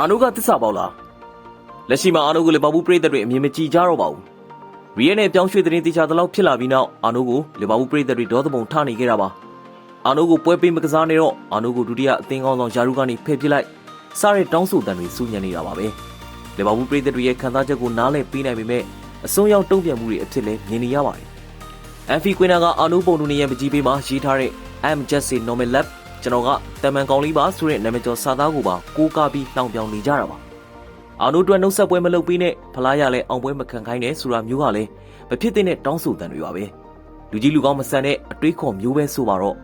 အာနိုကတစ္ဆာပေါက်လားလက်ရှိမှာအာနိုကိုလီဗာပူးပရိသတ်တွေအမြင်မကြည်ကြတော့ပါဘူးရီယယ်နဲ့ပြောင်းရွှေ့တဲ့တင်တေချာတလောက်ဖြစ်လာပြီးနောက်အာနိုကိုလီဗာပူးပရိသတ်တွေဒေါသပုံထနေခဲ့တာပါအာနိုကိုပွဲပေးမကစားနေတော့အာနိုကိုဒုတိယအသင်းကောင်းဆောင်ယာရုကနေဖယ်ပစ်လိုက်စားတဲ့တောင်းဆိုတန်တွေစူးညံနေတာပါပဲလီဗာပူးပရိသတ်တွေရဲ့ခံစားချက်ကိုနားလည်ပေးနိုင်ပေမဲ့အစွန်းရောက်တုံ့ပြန်မှုတွေအဖြစ်လည်းမြင်နေရပါတယ်အန်ဖီကွင်နာကအာနိုပုံတူနေရဲ့ပကြီးပေးမှာရေးထားတဲ့ I'm just a normal lab ကျွန်တော်ကတမန်ကောင်လေးပါဆိုတဲ့နာမည်ကျော်စာသားကိုပါကိုးကားပြီးနှောင်ပြောင်နေကြတာပါအာနိုတွက်နှုတ်ဆက်ပွဲမလုပ်ပြီးနဲ့ဖလားရလဲအောင်ပွဲမခံခိုင်းနဲ့ဆိုတာမျိုးကလည်းမဖြစ်တဲ့တောင်းဆိုတန်တွေပါပဲလူကြီးလူကောင်းမဆန်တဲ့အတွေးခေါ်မျိုးပဲဆိုပါတော့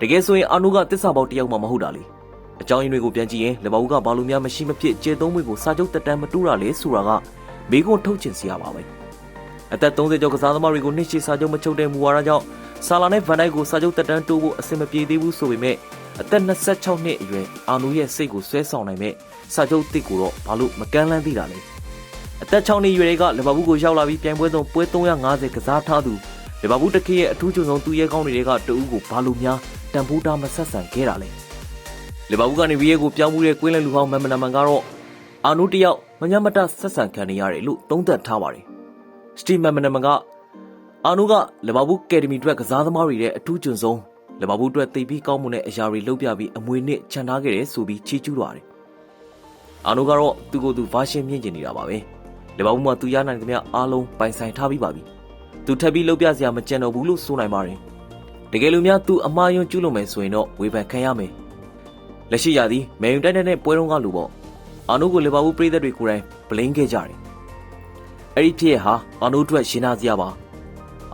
တကယ်ဆိုရင်အာနိုကတစ္ဆာပေါက်တစ်ယောက်မှမဟုတ်တာလေအကြောင်းရင်းတွေကိုပြန်ကြည့်ရင်လဘဦးကဘာလို့များမရှိမဖြစ်ကျေသုံးမွေကိုစာချုပ်တက်တန်းမတူတာလေဆိုတာကမိကုန်းထုတ်ချင်စရာပါပဲအသက်30ကျော်ကစားသမားတွေကိုနှစ်ရှည်စာချုပ်မချုပ်တဲ့မူဝါဒကြောင့်ဆာလာနဲ့ဗန်ဒိုက်ကိုစာချုပ်တက်တန်းတိုးဖို့အဆင်မပြေသေးဘူးဆိုပေမဲ့ အသက်26နှစ်အရွယ်အာနိုရဲ့စိတ်ကိုဆွဲဆောင်နိုင်မဲ့စာချုပ်တစ်ကိုတော့ဘာလို့မကမ်းလှမ်းသေးတာလဲအသက်6နှစ်အရွယ်တွေကလီဗာပူးကိုရောက်လာပြီးပြိုင်ပွဲဆုံးပွဲ350ကစားထားသူလီဗာပူးတခေရဲ့အထူးချုံဆုံးသူရဲကောင်းတွေကတဦးကိုဘာလို့များတန်ဖိုးတာမဆက်ဆံခဲ့တာလဲလီဗာပူးကနေဗီယေကိုပြောင်းမှုတဲ့ကွင်းလန်လူဟောင်းမန်မနာမန်ကတော့အာနိုတယောက်မညမတဆက်ဆံခံနေရတယ်လို့သုံးသပ်ထားပါတယ်စတီမန်မနာမန်ကအာနိုကလီဗာပူးကယ်ဒမီအတွက်ကစားသမားတွေရဲ့အထူးချုံဆုံး လီဗာပူးအတွက်သိပြီးကောင်းမှုနဲ့အရာတွေလုပ်ပြပြီးအမွေနှစ်ချန်ထားခဲ့တယ်ဆိုပြီးချီးကျူးသွားတယ်အာနိုကတော့သူ့ကိုယ်သူဗာရှင်းမြင့်ကျင်နေတာပါပဲလီဗာပူးမှာသူရနိုင်သမျှအားလုံးပိုင်ဆိုင်ထားပြီးပါပြီသူထပ်ပြီးလုပ်ပြစရာမကြံတော့ဘူးလို့ဆိုနိုင်ပါတယ်တကယ်လို့များသူအမှားယွင်းကျူးလွန်မယ်ဆိုရင်တော့ဝေဖန်ခံရမယ်လက်ရှိရသည်မယ်ယူတိုက်တဲ့ပွဲတုန်းကလူပေါ့အာနိုကိုလီဗာပူးပြည်သက်တွေကိုယ်တိုင်ဘလိန်ခဲ့ကြတယ်အဲ့ဒီဖြစ်ရဟာအာနိုအတွက်ရှင်းနာစရာပါ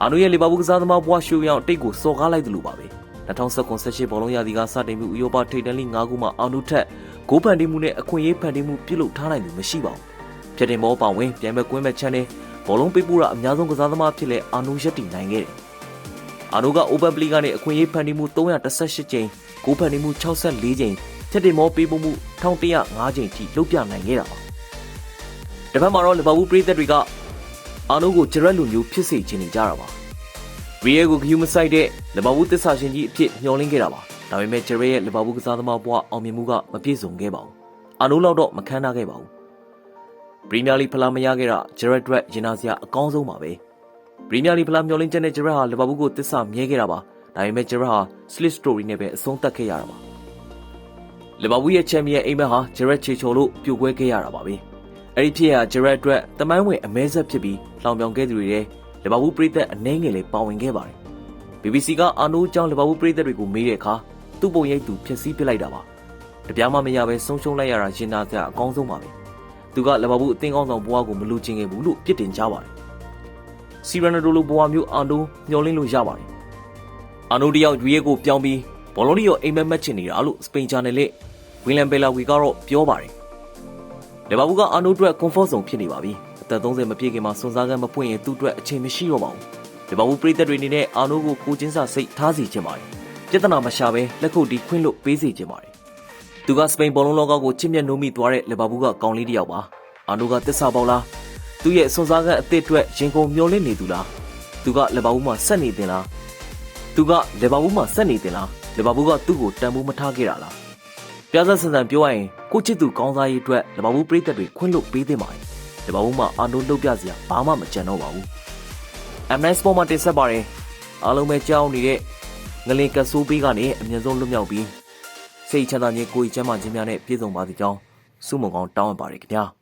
အာနိုရဲ့လီဗာပူးကစားသမားဘွားရှူရောင်တိတ်ကိုစော်ကားလိုက်တယ်လို့ပါပဲ 2019-18ဘောလုံးရာသီကစတင်ပြီးဥရောပထိပ်တန်းလိ9ခုမှာအာနိုထက်ဂိုးဖန်တီးမှုနဲ့အခွင့်အရေးဖန်တီးမှုပြုလုပ်ထားနိုင်သူမရှိပါဘူး။ဖြစ်တင်မောပါဝင်ပြန်မဲ့ကွင်းမဲ့ချမ်းနဲ့ဘောလုံးပေးပို့တာအများဆုံးကစားသမားဖြစ်တဲ့အာနိုရက်တီနိုင်ခဲ့တယ်။အာနိုကအိုပန်ပလီကနေအခွင့်အရေးဖန်တီးမှု318ကြိမ်ဂိုးဖန်တီးမှု64ကြိမ်ဖြစ်တင်မောပေးပို့မှု1105ကြိမ်ထိလုပ်ပြနိုင်ခဲ့တာပါ။တပတ်မှာတော့လီဗာပူးပရိသတ်တွေကအာနိုကိုဂျရက်လူမျိုးဖြစ်စေချင်နေကြတာပါ။ ရီယယ်ကိုဂယူးမဆိုင်တဲ့လီဗာပူးသစ္စာရှင်ကြီးအဖြစ်မျှော်လင့်ခဲ့တာပါ။ဒါပေမဲ့ဂျယ်ရဲ့လီဗာပူးကစားသမားဘဝအောင်မြင်မှုကမပြည့်စုံခဲ့ပါဘူး။အာနိုလောက်တော့မခန်းနာခဲ့ပါဘူး။ပရီးမီးယားလိဖလားမရခဲ့တာဂျယ်အတွက်ရင်နာစရာအကောင်းဆုံးပါပဲ။ပရီးမီးယားလိဖလားမျှော်လင့်ချက်နဲ့ဂျယ်ဟာလီဗာပူးကိုသစ္စာမြဲခဲ့တာပါ။ဒါပေမဲ့ဂျယ်ဟာစလစ်စတိုရီနဲ့ပဲအဆုံးသတ်ခဲ့ရတာပါ။လီဗာပူးရဲ့ချန်ပီယံအိမ်မက်ဟာဂျယ်ချေချိုလို့ပြိုကွဲခဲ့ရတာပါပဲ။အဲ့ဒီဖြစ်ရဂျယ်အတွက်တမိုင်းဝင်အမဲဆက်ဖြစ်ပြီးလောင်ပြောင်ခဲ့သူတွေရဲ့ လီဗာပူးပြည်သက်အနှဲငယ်လေးပါဝင်ခဲ့ပါတယ်။ BBC ကအာနိုးကြောင့်လီဗာပူးပြည်သက်တွေကိုမေးတဲ့အခါသူ့ပုံရိပ်သူဖျက်ဆီးပစ်လိုက်တာပါ။တပြားမှမရပဲဆုံးရှုံးလိုက်ရတာရင်နာစရာအကောင်းဆုံးပါပဲ။သူကလီဗာပူးအသင်းကောင်းဆောင်ဘဝကိုမလူချင်ခဲ့ဘူးလို့ပြစ်တင်ကြပါတယ်။စီရနာဒိုလိုဘဝမျိုးအာနိုးမျှော်လင့်လို့ရပါတယ်။အာနိုးတယောက်ရွေးကိုပြောင်းပြီးဘောလုံးတွေကိုအိမ်မက်မက်ချင်နေတာလို့စပိန်ချန်နယ်လက်ဝီလန်ဘယ်လာဝီကတော့ပြောပါတယ်။လီဗာပူးကအာနိုးအတွက် comfort zone ဖြစ်နေပါပြီ။အ သက်30မပြည့်ခင်မှာစွန်စားကမ်းမပွင့်ရင်သူ့အတွက်အချိန်မရှိတော့ပါဘူး။ဒီဘောင်ပရိသတ်တွေအနေနဲ့အာနိုးကိုကိုချင်းစာစိတ်ထားစီခြင်းပါတယ်။ပြဿနာမရှာဘဲလက်ခုပ်တီးခွင့်လို့ပေးစီခြင်းပါတယ်။သူကစပိန်ဘောလုံးလောကကိုချစ်မြတ်နိုးမိသွားတဲ့လီဗာပူးကကောင်းလေးတစ်ယောက်ပါ။အာနိုးကတစ္ဆာပေါက်လား။သူ့ရဲ့စွန်စားကမ်းအသစ်အတွက်ရင်ကုန်မျောလင့်နေသူလား။သူကလီဗာပူးမှာဆက်နေတင်လား။သူကလီဗာပူးမှာဆက်နေတင်လား။လီဗာပူးကသူ့ကိုတန်ဖိုးမထားခဲ့တာလား။ပြဿနာဆန်ဆန်ပြောရရင်ကိုချစ်သူကောင်းစားရေးအတွက်လီဗာပူးပရိသတ်တွေခွင့်လို့ပေးသင့်ပါတယ်။ ဒီဘောင်မှာအာနိုးလုတ်ပြစရာဘာမှမကြံတော့ပါဘူး။ M9 Sport မှာတင်ဆက်ပါတယ်။အားလုံးပဲကြောက်နေတဲ့ငလင်ကဆိုးပေးကနေအမြင့်ဆုံးလွတ်မြောက်ပြီးစိတ်ချမ်းသာခြင်းကိုယ်ချမ်းသာခြင်းများနဲ့ပြည့်စုံပါစေကြောင်းဆုမွန်ကောင်းတောင်းပန်ပါတယ်ခင်ဗျာ။